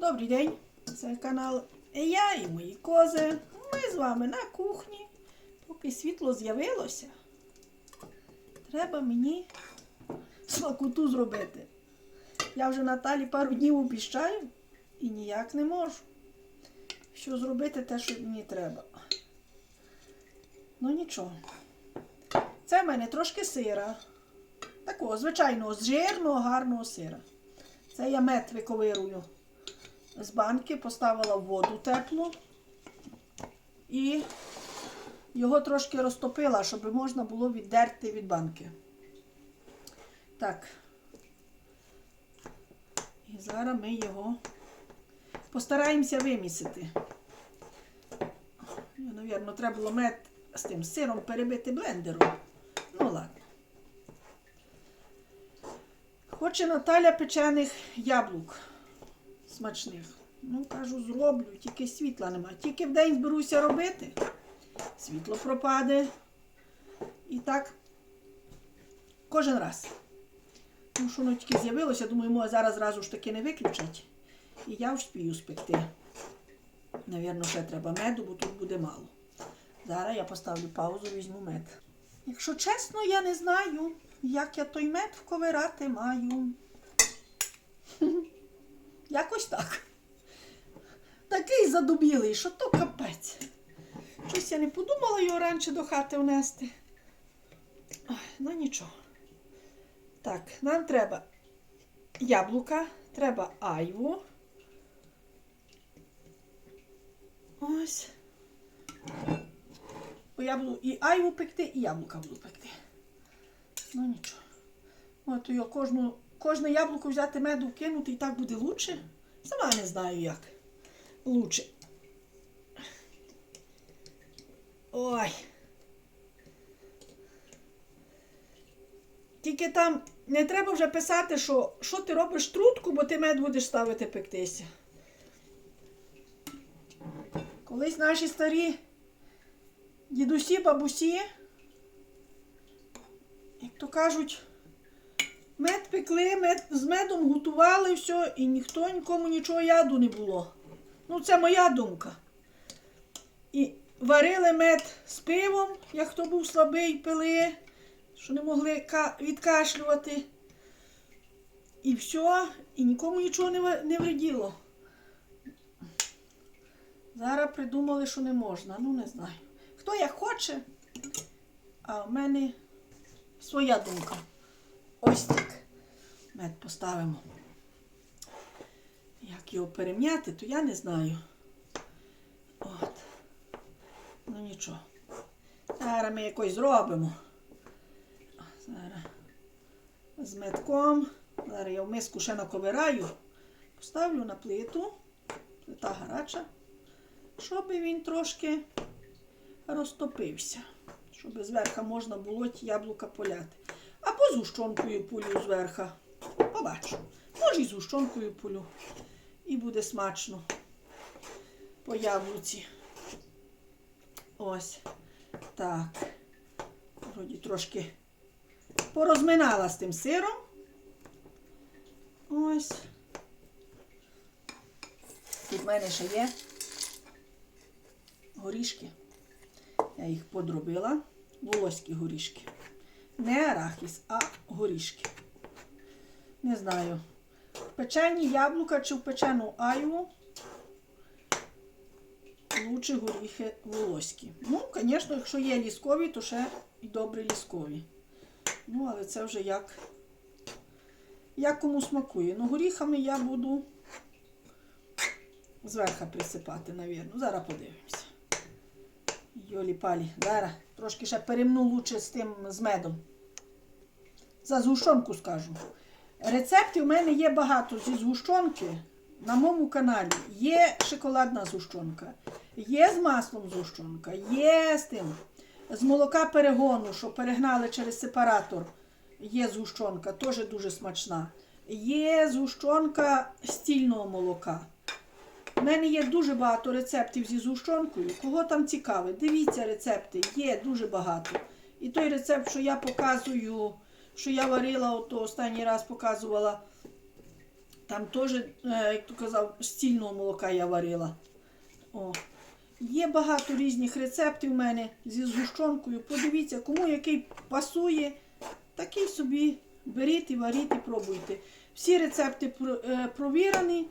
Добрий день! Це канал Я і мої кози. Ми з вами на кухні. Поки світло з'явилося, треба мені смакоту зробити. Я вже Наталі пару днів обіщаю і ніяк не можу. Що зробити те, що мені треба. Ну нічого. Це в мене трошки сира. Такого звичайного, жирного, гарного сира. Це я мед виковирую з банки, поставила воду теплу і його трошки розтопила, щоб можна було віддерти від банки. Так. І зараз ми його постараємося вимісити. Навірно, треба було мед з тим сиром перебити блендером. Ну ладно. Хоче Наталя печених яблук смачних. Ну, кажу, зроблю, тільки світла немає. Тільки в день зберуся робити, світло пропаде. І так кожен раз. Ну, що воно тільки з'явилося, думаю, може зараз зразу ж таки не виключать. І я вспію спекти. Навірно, ще треба меду, бо тут буде мало. Зараз я поставлю паузу, візьму мед. Якщо чесно, я не знаю, як я той мед вковирати маю. Якось так. Такий задубілий, що то капець. Щось я не подумала його раніше до хати внести. Ой, ну нічого. Так, нам треба яблука, треба айву. Ось. Бо я буду і айву пекти, і яблука буду пекти. Ну нічого. От його кожну, кожне яблуко взяти меду кинути і так буде лучше. Сама не знаю як. Лучше. Ой. Тільки там не треба вже писати, що, що ти робиш трутку, бо ти мед будеш ставити пектися. Колись наші старі дідусі, бабусі, як то кажуть, мед пекли, мед, з медом готували все, і ніхто нікому нічого яду не було. Ну, це моя думка. І варили мед з пивом, як хто був слабий, пили, що не могли відкашлювати. І все, і нікому нічого не, не вреділо. Зараз придумали, що не можна. Ну, не знаю. Хто як хоче, а в мене своя думка. Ось. Мед поставимо. Як його перем'яти, то я не знаю. От. Ну нічого. Зараз ми якось зробимо. Зараз з медком. Зараз я в миску ще наковираю. Поставлю на плиту. Плита гаряча. Щоб він трошки розтопився. Щоб зверху можна було ті яблука поляти. Або з гущонкою полю зверху. Побачу. Може і з гущонкою полю. І буде смачно. По яблуці. Ось. Так. Вроді трошки порозминала з тим сиром. Ось. Тут в мене ще є горішки. Я їх подробила. Волоські горішки. Не арахіс, а горішки. Не знаю. Печені яблука чи в печену айву. Лучше горіхи волоські. Ну, звісно, якщо є ліскові, то ще і добрі ліскові. Ну, але це вже як, як кому смакує. Ну, горіхами я буду зверху присипати, навірно. Зараз подивимося. Йолі палі. Зараз трошки ще перемну лучше з тим з медом. За згущенку скажу. Рецептів у мене є багато зі згущенки на моєму каналі. Є шоколадна згущенка, є з маслом згущенка, є з тим. З молока перегону, що перегнали через сепаратор. Є згущенка, теж дуже смачна. Є згущенка стільного молока. У мене є дуже багато рецептів зі згущенкою. Кого там цікавить, дивіться рецепти, є дуже багато. І той рецепт, що я показую, що я варила, ото останній раз показувала Там теж, е, як то казав, з цільного молока я варила. О. Є багато різних рецептів у мене зі згущенкою. Подивіться, кому який пасує, такий собі беріть і варіть пробуйте. Всі рецепти е, провірені,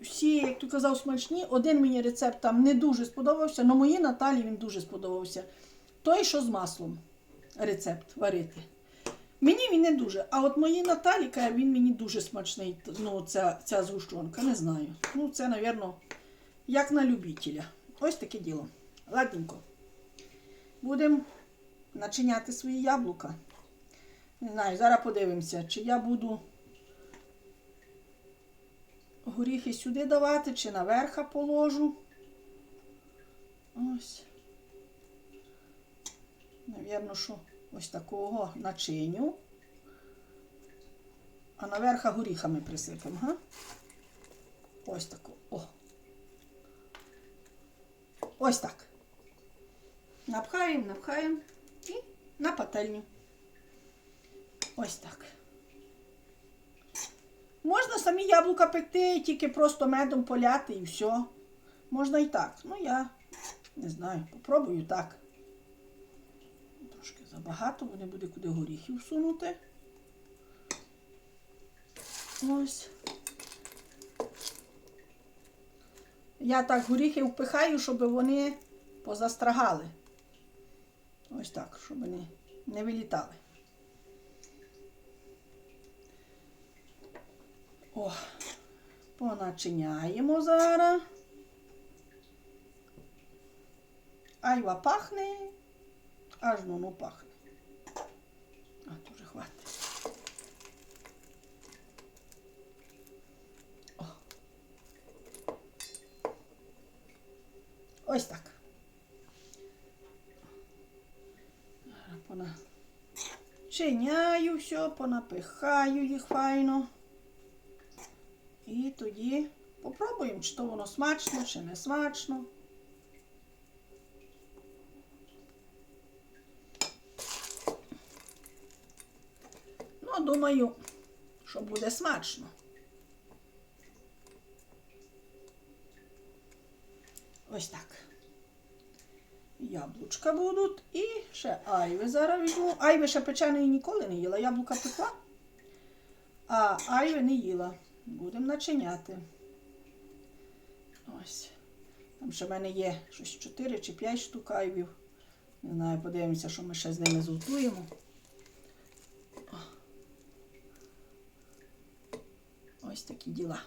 всі, як ти казав, смачні. Один мені рецепт там не дуже сподобався, але моїй Наталі він дуже сподобався. Той, що з маслом рецепт варити. Мені він не дуже. А от моїй Наталі каже, він мені дуже смачний. Ну, ця, ця згущенка, не знаю. Ну, це, напевно, як на любителя. Ось таке діло. Ладненько. Будемо начиняти свої яблука. Не знаю, зараз подивимося, чи я буду горіхи сюди давати, чи наверха положу. Ось. Навірно, що ось такого начиню. А наверха горіхами присипемо, га? Ось таку. О. Ось так. Напхаємо, напхаємо і на пательню. Ось так. Можна самі яблука пекти, тільки просто медом поляти і все. Можна і так. Ну, я не знаю, попробую так. Забагато, бо буде куди горіхів всунути. Ось. Я так горіхи впихаю, щоб вони позастрагали. Ось так, щоб вони не вилітали. О, поначиняємо зараз. Айва пахне, аж воно пахне. А, дуже хватить. Ось так. Пона... Чиняю все, понапихаю їх файно. І тоді попробуємо, чи то воно смачно, чи не смачно. Думаю, що буде смачно. Ось так. Яблучка будуть і ще айви зараз візьму. Айви ще печеної ніколи не їла. Яблука пекла, а айви не їла. Будемо начиняти. Ось. Там ще в мене є щось 4 чи 5 штук айвів. Не знаю, подивимося, що ми ще з ними зготуємо. Ось такі діла.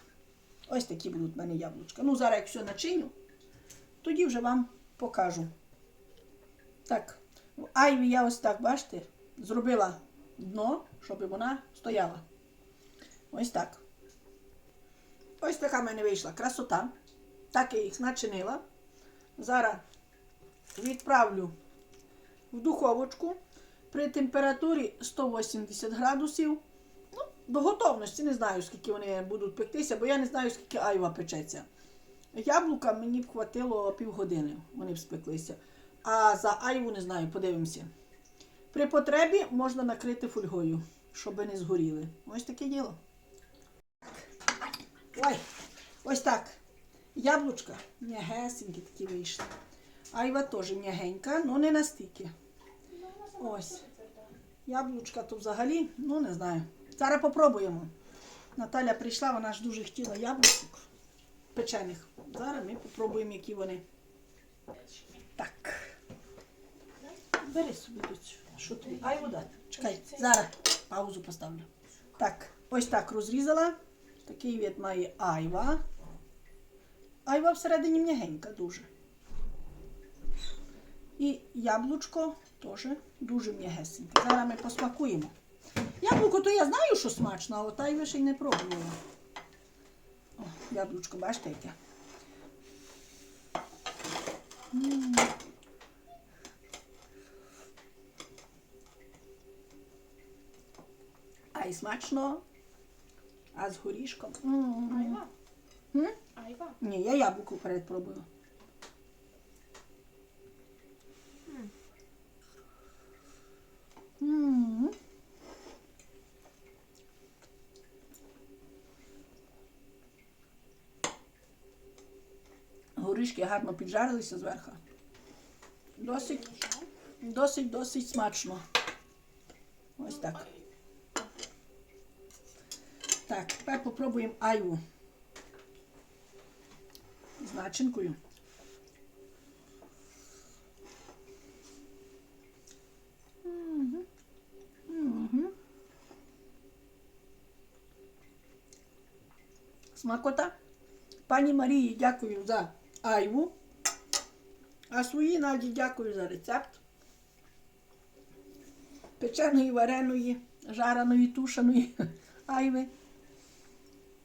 Ось такі будуть в мене яблучка. Ну, зараз як все начиню, тоді вже вам покажу. Так, айві я ось так, бачите, зробила дно, щоб вона стояла. Ось так. Ось така в мене вийшла красота. Так я їх начинила. Зараз відправлю в духовочку при температурі 180 градусів. Ну, до готовності не знаю, скільки вони будуть пектися, бо я не знаю, скільки айва печеться. Яблука мені б хватило півгодини, вони б спеклися. А за айву не знаю, подивимося. При потребі можна накрити фольгою, щоб не згоріли. Ось таке діло. Ой, ось так. Яблучка м'ягесенькі такі вийшли. Айва теж м'ягенька, але не настільки. Ось. Яблучка то взагалі, ну не знаю. Зараз попробуємо. Наталя прийшла, вона ж дуже хотіла яблучок печених. Зараз ми попробуємо, які вони. Так. Бери собі тут. Що тобі? Айву дати. Чекай, зараз паузу поставлю. Так, ось так розрізала. Такий від має айва. Айва всередині м'ягенька дуже. І яблучко теж дуже м'ягесеньке. Зараз ми посмакуємо. Яблуко то я знаю, що смачно, а от айви ще й не пробувала. О, яблучко, бачите яке? А й смачно. А з горішком. Айва. Айва. Ні, я яблуко вперед пробую. М. Горішки гарно піджарилися зверху. Досить, досить, досить смачно. Ось так. Так, тепер попробуємо айву. З начинкою. Смакота. Пані Марії дякую за айву. А своїй Наді дякую за рецепт. Печеної, вареної, жареної, тушеної айви.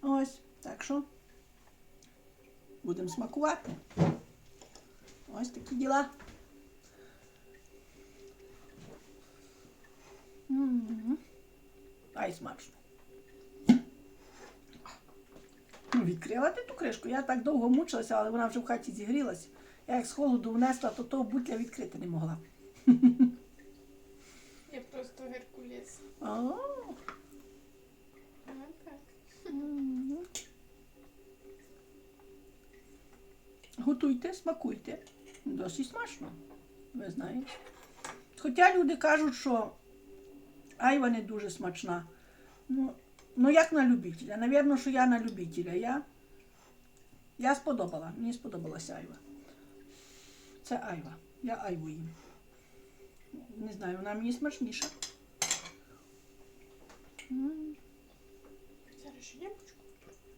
Ось, так що будемо смакувати. Ось такі діла. Ай, смачно. Ну, Відкрила ти ту кришку. Я так довго мучилася, але вона вже в хаті зігрілася. Я як з холоду внесла, то того бутля відкрити не могла. Я просто Геркулес. О, А так. м. Готуйте, смакуйте. Досить смачно. Ви знаєте. Хоча люди кажуть, що айва не дуже смачна. Ну, ну як на любителя. Навірно, що я на любителя. Я, я сподобала. Мені сподобалася айва. Це айва. Я айву їм. Не знаю, вона мені смачніша. Зараз ще яблучко.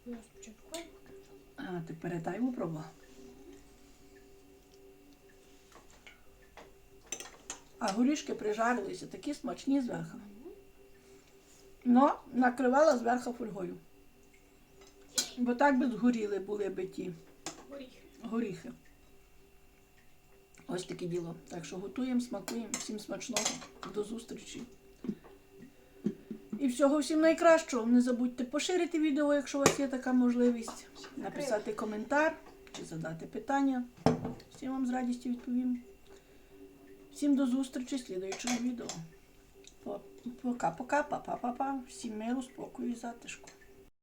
Я спочатку. А, ти перед айву пробувала? А горішки прижарилися, такі смачні зверху. Но накривала зверху фольгою. Бо так би згоріли були би ті Горіхи. горіхи. Ось таке діло. Так що готуємо, смакуємо. Всім смачного. До зустрічі. І всього всім найкращого. Не забудьте поширити відео, якщо у вас є така можливість. Написати коментар чи задати питання. Всім вам з радістю відповім. Всім до зустрічі в слідуючому відео. По- Пока-пока, па-па-па-па. Всім миру, спокою і затишку.